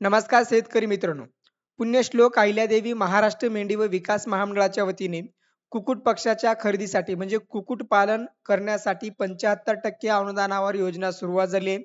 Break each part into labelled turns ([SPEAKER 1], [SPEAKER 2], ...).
[SPEAKER 1] नमस्कार शेतकरी मित्रांनो. पुण्यश्लोक अहिल्यादेवी महाराष्ट्र मेंढी व विकास महामंडळाच्या वतीने कुक्कुट पक्षाच्या खरेदीसाठी म्हणजे कुक्कुट पालन करण्यासाठी पंच्याहत्तर टक्के अनुदानावर योजना सुरुवात झाली आहे.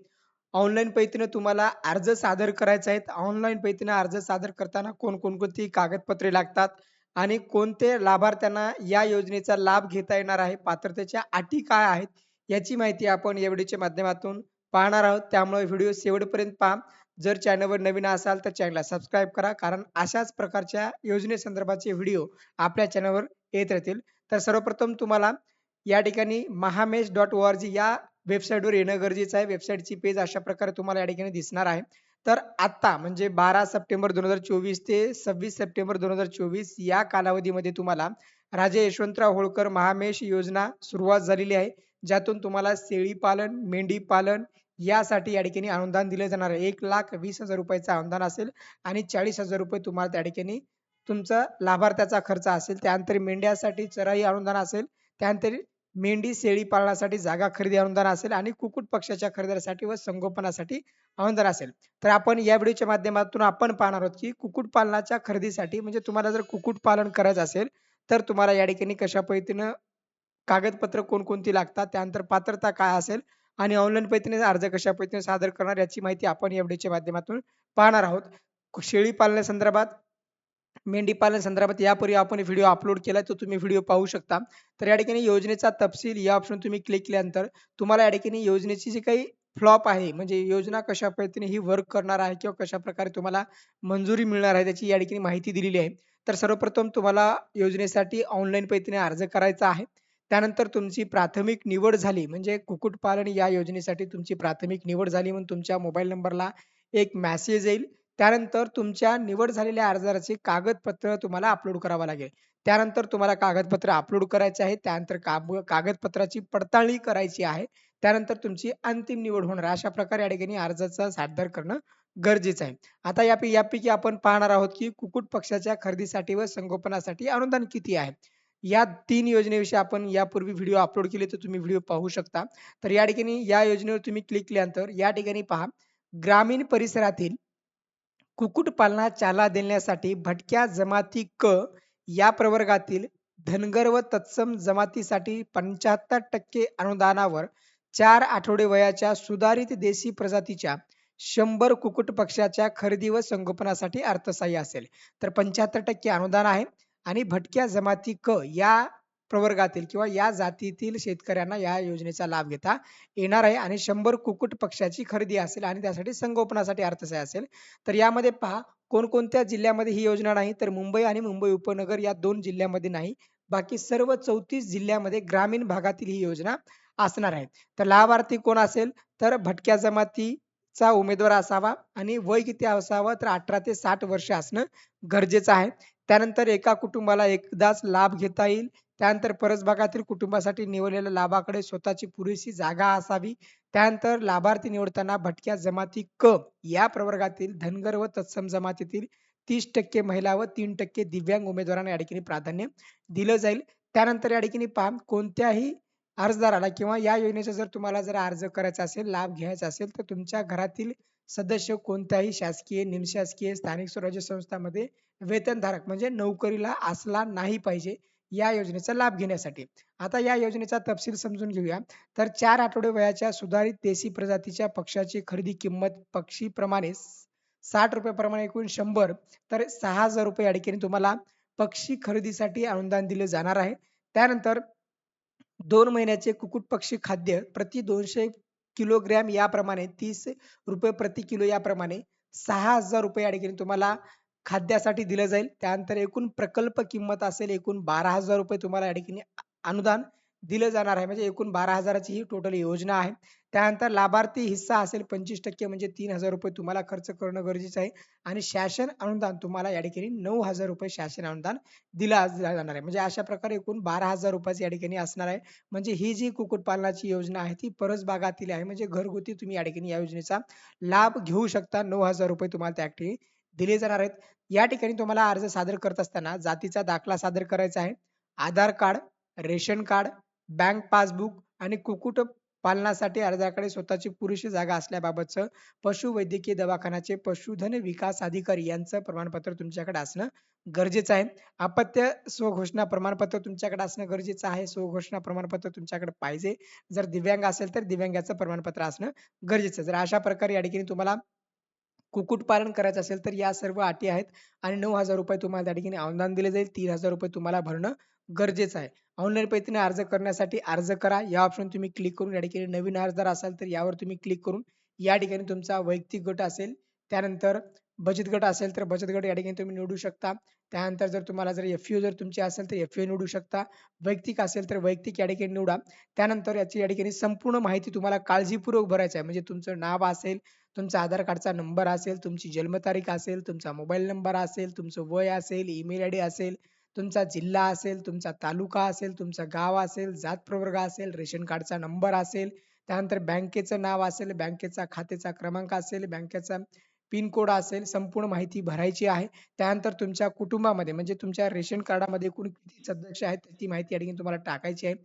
[SPEAKER 1] ऑनलाईन पद्धतीने तुम्हाला अर्ज सादर करायचे आहेत. ऑनलाईन पद्धतीने अर्ज सादर करताना कोण कोणकोणती कागदपत्रे लागतात आणि कोणते लाभार्थ्यांना या योजनेचा लाभ घेता येणार आहे पात्रतेच्या अटी काय आहेत याची माहिती आपण या व्हिडिओच्या माध्यमातून पाहणार आहोत. त्यामुळे व्हिडिओ शेवटपर्यंत पहा. जर चॅनलवर नवीन असाल तर चॅनलला सबस्क्राईब करा. कारण अशाच प्रकारच्या योजनेसंदर्भाचे व्हिडिओ आपल्या चॅनलवर येत राहतील. तर सर्वप्रथम तुम्हाला या ठिकाणी Mahamesh dot O R G या वेबसाईटवर येणं गरजेचं आहे. वेबसाईटची पेज अशा प्रकारे तुम्हाला या ठिकाणी दिसणार आहे. तर आत्ता म्हणजे बारा सप्टेंबर दोन हजार चोवीस ते सव्वीस सप्टेंबर दोन हजार चोवीस या कालावधीमध्ये तुम्हाला राजे यशवंतराव होळकर महामेश योजना सुरुवात झालेली आहे. ज्यातून तुम्हाला शेळी पालन मेंढी पालन यासाठी या ठिकाणी अनुदान दिले जाणार आहे. एक लाख वीस हजार रुपयाचं अनुदान असेल आणि चाळीस हजार रुपये तुम्हाला त्या ठिकाणी तुमचा लाभार्थ्याचा खर्च असेल. त्यानंतर मेंढ्यासाठी चराई अनुदान असेल. त्यानंतर मेंढी शेळी पालनासाठी जागा खरेदी अनुदान असेल आणि कुक्कुट पक्षाच्या खरेदीसाठी व संगोपनासाठी अनुदान असेल. तर आपण या व्हिडिओच्या माध्यमातून आपण पाहणार आहोत की कुक्कुट पालनाच्या खरेदीसाठी म्हणजे तुम्हाला जर कुक्कुटपालन करायचं असेल तर तुम्हाला या ठिकाणी कशा पद्धतीनं कागदपत्र कोणकोणती लागतात त्यानंतर पात्रता काय असेल आणि ऑनलाईन पद्धतीने अर्ज कशा पद्धतीने सादर करणार याची माहिती आपण या व्हिडिओच्या माध्यमातून पाहणार आहोत. शेळी पालनासंदर्भात मेंढी पालन संदर्भात यापूर्वी आपण व्हिडिओ अपलोड केला तो तुम्ही व्हिडिओ पाहू शकता. तर या ठिकाणी योजनेचा तपशील या ऑप्शन तुम्ही क्लिक केल्यानंतर तुम्हाला या ठिकाणी योजनेची जी काही फ्लॉप आहे म्हणजे योजना कशा पद्धतीने ही वर्क करणार आहे किंवा कशा प्रकारे तुम्हाला मंजुरी मिळणार आहे त्याची या ठिकाणी माहिती दिलेली आहे. तर सर्वप्रथम तुम्हाला योजनेसाठी ऑनलाईन पद्धतीने अर्ज करायचा आहे. त्यानंतर तुमची प्राथमिक निवड झाली. म्हणजे कुक्कुटपालन या योजनेसाठी तुमची प्राथमिक निवड झाली म्हणून तुमच्या मोबाईल नंबरला एक मेसेज येईल. त्यानंतर तुमच्या निवड झालेल्या अर्जाची कागदपत्र तुम्हाला अपलोड करावं लागेल. त्यानंतर तुम्हाला कागदपत्र अपलोड करायचे आहे. त्यानंतर कागदपत्राची पडताळणी करायची आहे. त्यानंतर तुमची अंतिम निवड होणार अशा प्रकारे या ठिकाणी अर्जाचा सादर करणं गरजेचं आहे. आता यापैकी आपण पाहणार आहोत की कुक्कुट पक्षाच्या खरेदीसाठी व संगोपनासाठी अनुदान किती आहे? या तीन योजनेविषयी आपण यापूर्वी व्हिडिओ अपलोड केले तर तुम्ही व्हिडिओ पाहू शकता. तर या ठिकाणी या योजनेवर तुम्ही क्लिक केल्यानंतर या ठिकाणी पहा ग्रामीण परिसरातील कुक्कुटपालना चाला देण्यासाठी भटक्या जमाती क या प्रवर्गातील धनगर व तत्सम जमातीसाठी पंच्याहत्तर टक्के अनुदानावर चार आठवडे वयाच्या सुधारित देशी प्रजातीच्या शंभर कुक्कुट पक्षाच्या खरेदी व संगोपनासाठी अर्थसहाय्य असेल. तर पंच्याहत्तर टक्के अनुदान आहे. आणि भटक्या जमाती क या प्रवर्गातील किंवा या जातीतील शेतकऱ्यांना या योजनेचा लाभ घेता येणार आहे. आणि शंभर कुक्कुट पक्षाची खरेदी असेल आणि त्यासाठी संगोपनासाठी अर्थसहाय्य असेल तर यामध्ये पहा कोणकोणत्या जिल्ह्यामध्ये ही योजना नाही तर मुंबई आणि मुंबई उपनगर या दोन जिल्ह्यामध्ये नाही. बाकी सर्व चौतीस जिल्ह्यामध्ये ग्रामीण भागातील ही योजना असणार आहे. तर लाभार्थी कोण असेल? तर भटक्या जमाती चा उमेदवार असावा आणि वय किती असावं तर अठरा ते साठ वर्ष असणं गरजेचं आहे. त्यानंतर एका कुटुंबाला एकदाच लाभ घेता येईल. त्यानंतर परसभागातील कुटुंबासाठी निवडलेल्या लाभाकडे स्वतःची पुरेशी जागा असावी. त्यानंतर लाभार्थी निवडताना भटक्या जमाती क या प्रवर्गातील धनगर व तत्सम जमातीतील तीस टक्के महिला व तीन टक्के दिव्यांग उमेदवारांना या ठिकाणी प्राधान्य दिलं जाईल. त्यानंतर या ठिकाणी पहा कोणत्याही अर्जदाराला किंवा या योजनेचा जर तुम्हाला जर अर्ज करायचा असेल लाभ घ्यायचा असेल तर तुमच्या घरातील सदस्य कोणत्याही शासकीय निमशासकीय स्थानिक स्वराज्य संस्थांमध्ये वेतनधारक म्हणजे नोकरीला असला नाही पाहिजे या योजनेचा लाभ घेण्यासाठी. आता या योजनेचा तपशील समजून घेऊया. तर चार आठवडे वयाच्या सुधारित देशी प्रजातीच्या पक्षाची खरेदी किंमत पक्षीप्रमाणे साठ रुपयाप्रमाणे एकूण शंभर तर सहा हजार रुपये अडकेने तुम्हाला पक्षी खरेदीसाठी अनुदान दिले जाणार आहे. त्यानंतर दोन महिन्याचे कुकुट पक्षी खाद्य प्रति दोनशे किलोग्रॅम याप्रमाणे तीस रुपये प्रति किलो याप्रमाणे सहा हजार रुपये या तुम्हाला खाद्यासाठी दिलं जाईल. त्यानंतर एकूण प्रकल्प किंमत असेल एकूण बारा हजार रुपये तुम्हाला या अनुदान दिलं जाणार आहे. म्हणजे एकूण बारा हजाराची ही टोटल योजना आहे. त्यानंतर लाभार्थी हिस्सा असेल पंचवीस टक्के म्हणजे तीन हजार रुपये तुम्हाला खर्च करणं गरजेचं आहे. आणि शासन अनुदान तुम्हाला या ठिकाणी नऊ हजार रुपये शासन अनुदान दिला जाणार आहे. म्हणजे अशा प्रकारे एकूण बारा हजार रुपयाची या ठिकाणी असणार आहे. म्हणजे ही जी कुक्कुटपालनाची योजना आहे ती परस भागातील आहे. म्हणजे घरगुती तुम्ही या ठिकाणी या योजनेचा लाभ घेऊ शकता. नऊ हजार रुपये तुम्हाला त्या ठिकाणी दिले जाणार आहेत. या ठिकाणी तुम्हाला अर्ज सादर करत असताना जातीचा दाखला सादर करायचा आहे. Aadhaar card ration card bank passbook आणि कुक्कुट पालनासाठी अर्जाकडे स्वतःची पुरेशी जागा असल्याबाबतचं पशुवैद्यकीय दवाखान्याचे पशुधन विकास अधिकारी यांचं प्रमाणपत्र तुमच्याकडे असणं गरजेचं आहे. अपत्य स्वघोषणा प्रमाणपत्र तुमच्याकडे असणं गरजेचं आहे. स्वघोषणा प्रमाणपत्र तुमच्याकडे पाहिजे. जर दिव्यांग असेल तर दिव्यांगाचं प्रमाणपत्र असणं गरजेचं आहे. जर अशा प्रकारे या ठिकाणी तुम्हाला कुक्कुटपालन करायचं असेल तर या सर्व अटी आहेत आणि नऊ हजार रुपये तुम्हाला त्या ठिकाणी अनुदान दिले जाईल. तीन हजार रुपये तुम्हाला भरणं गरजेचं आहे. ऑनलाईन पद्धतीने अर्ज करण्यासाठी अर्ज करा. या ऑप्शन तुम्ही क्लिक करून या ठिकाणी नवीन अर्जदार असाल तर यावर तुम्ही क्लिक करून या ठिकाणी तुमचा वैयक्तिक गट असेल त्यानंतर बचत गट असेल तर बचत गट या ठिकाणी तुम्ही निवडू शकता. त्यानंतर जर तुम्हाला जर एफ जर तुमची असेल तर एफ निवडू शकता. वैयक्तिक असेल तर वैयक्तिक या ठिकाणी निवडा. त्यानंतर याची या ठिकाणी संपूर्ण माहिती तुम्हाला काळजीपूर्वक भरायची आहे. म्हणजे तुमचं नाव असेल तुमचा आधार कार्डचा नंबर असेल तुमची जन्मतारीख असेल तुमचा मोबाईल नंबर असेल तुमचं वय असेल ईमेल आय डी असेल तुमचा जिल्हा असेल तुमचा तालुका असेल तुमचं गाव असेल जात प्रवर्ग असेल रेशन कार्डचा नंबर असेल त्यानंतर बँकेचं नाव असेल बँकेचा खात्याचा क्रमांक असेल बँकेचा पिन कोड असेल संपूर्ण माहिती भरायची आहे. त्यानंतर तुमच्या कुटुंबामध्ये म्हणजे तुमच्या रेशन कार्डामध्ये एकूण किती सदस्य आहेत ती माहिती या ठिकाणी तुम्हाला टाकायची आहे.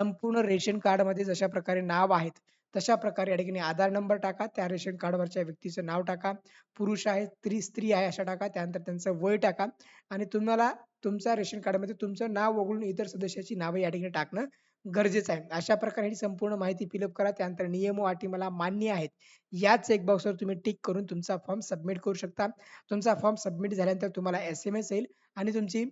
[SPEAKER 1] संपूर्ण रेशन कार्डमध्ये जशा प्रकारे नाव आहेत तशा प्रकारे या ठिकाणी आधार नंबर टाका त्या रेशन कार्डवरच्या व्यक्तीचं नाव टाका पुरुष आहे स्त्री स्त्री आहे अशा टाका त्यानंतर त्यांचं वय टाका आणि तुम्हाला तुमच्या रेशन कार्डमध्ये तुमचं नाव वगळून इतर सदस्याची नावं या ठिकाणी टाकणं गरजेचं आहे. अशा प्रकारे ही संपूर्ण माहिती फिलअप करा त्यानंतर नियम व अटी मला मान्य आहेत याच एक बॉक्सवर तुम्ही टिक करून तुमचा फॉर्म सबमिट करू शकता. तुमचा फॉर्म सबमिट झाल्यानंतर तुम्हाला एस एम एस येईल आणि तुमची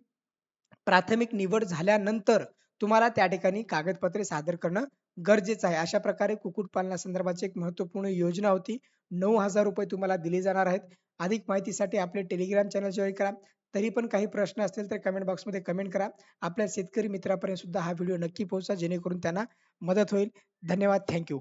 [SPEAKER 1] प्राथमिक निवड झाल्यानंतर तुम्हाला त्या ठिकाणी कागदपत्रे सादर करणं गरजेचं आहे. अशा प्रकारे कुक्कुटपालनासंदर्भाची एक महत्त्वपूर्ण योजना होती. नऊ हजार रुपये तुम्हाला दिले जाणार आहेत. अधिक माहितीसाठी आपले टेलिग्राम चॅनल जॉईन करा. तरी पण काही प्रश्न असतील तर कमेंट बॉक्समध्ये कमेंट करा. आपल्या शेतकरी मित्रापर्यंत सुद्धा हा व्हिडिओ नक्की पोहोचा जेणेकरून त्यांना मदत होईल. धन्यवाद. थँक्यू.